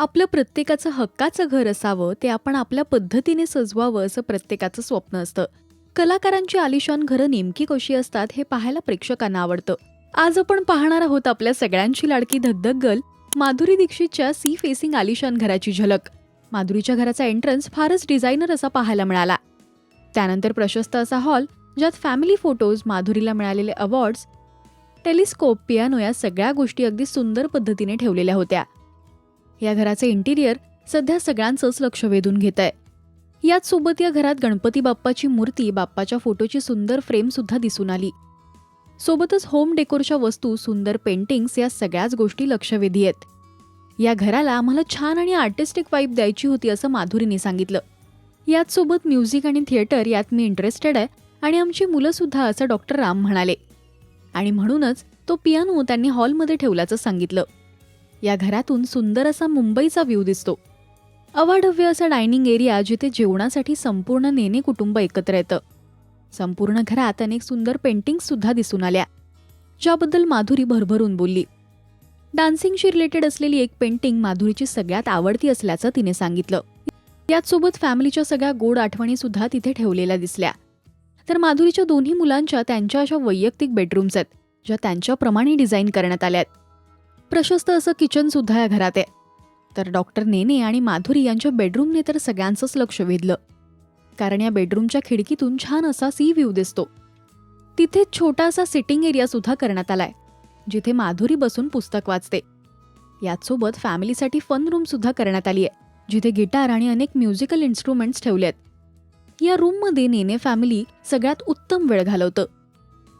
आपलं प्रत्येकाचं हक्काचं घर असावं ते आपण आपल्या पद्धतीने सजवावं असं प्रत्येकाचं स्वप्न असतं. कलाकारांची आलिशान घरं नेमकी कशी असतात हे पाहायला प्रेक्षकांना आवडतं. आज आपण पाहणार आहोत आपल्या सगळ्यांची लाडकी धगधग गर्ल माधुरी दीक्षितच्या सी फेसिंग आलिशान घराची झलक. माधुरीच्या घराचा एंट्रन्स फारच डिझायनर असा पाहायला मिळाला. त्यानंतर प्रशस्त असा हॉल ज्यात फॅमिली फोटोज माधुरीला मिळालेले अवॉर्ड्स टेलिस्कोप पियानो या सगळ्या गोष्टी अगदी सुंदर पद्धतीने ठेवलेल्या होत्या. या घराचे इंटिरियर सध्या सगळ्यांचंच लक्ष वेधून घेत आहे याच सोबत या घरात गणपती बाप्पाची मूर्ती बाप्पाच्या फोटोची सुंदर फ्रेम सुद्धा दिसून आली. सोबतच होम डेकोरच्या वस्तू सुंदर पेंटिंग्स या सगळ्याच गोष्टी लक्षवेधी आहेत. या घराला आम्हाला छान आणि आर्टिस्टिक वाईब द्यायची होती असं माधुरीने सांगितलं. याच सोबत म्युझिक आणि थिएटर यात मी इंटरेस्टेड आहे आणि आमची मुलं सुद्धा असं डॉक्टर राम म्हणाले. आणि म्हणूनच तो पियानो त्यांनी हॉलमध्ये ठेवल्याचं सांगितलं. या घरातून सुंदर असा मुंबईचा व्ह्यू दिसतो. अवाढव्य असा डायनिंग एरिया जिथे जेवणासाठी संपूर्ण नेने कुटुंब एकत्र येतं. संपूर्ण घरात अनेक सुंदर पेंटिंग्ससुद्धा दिसून आल्या. ज्याबद्दल माधुरी भरभरून बोलली. डान्सिंगशी रिलेटेड असलेली एक पेंटिंग माधुरीची सगळ्यात आवडती असल्याचं तिने सांगितलं. याचसोबत फॅमिलीच्या सगळ्या गोड आठवणी सुद्धा तिथे ठेवलेल्या दिसल्या. तर माधुरीच्या दोन्ही मुलांच्या त्यांच्या अशा वैयक्तिक बेडरूम्स आहेत ज्या त्यांच्याप्रमाणे डिझाईन करण्यात आल्या आहेत प्रशस्त असं किचन सुद्धा या घरात आहे. तर डॉक्टर नेने आणि माधुरी यांच्या बेडरूमने तर सगळ्यांचंच लक्ष वेधलं. कारण या बेडरूमच्या खिडकीतून छान असा सी व्ह्यू दिसतो. तिथे छोटासा सिटिंग एरिया सुद्धा करण्यात आलाय जिथे माधुरी बसून पुस्तक वाचते. याचसोबत फॅमिलीसाठी फन रूम सुद्धा करण्यात आली आहे जिथे गिटार आणि अनेक म्युझिकल इन्स्ट्रुमेंट्स ठेवले आहेत. या रूममध्ये नेने फॅमिली सगळ्यात उत्तम वेळ घालवतं.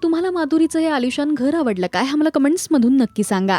तुम्हाला माधुरीचं हे आलिशान घर आवडलं काय? हा मला कमेंट्समधून नक्की सांगा.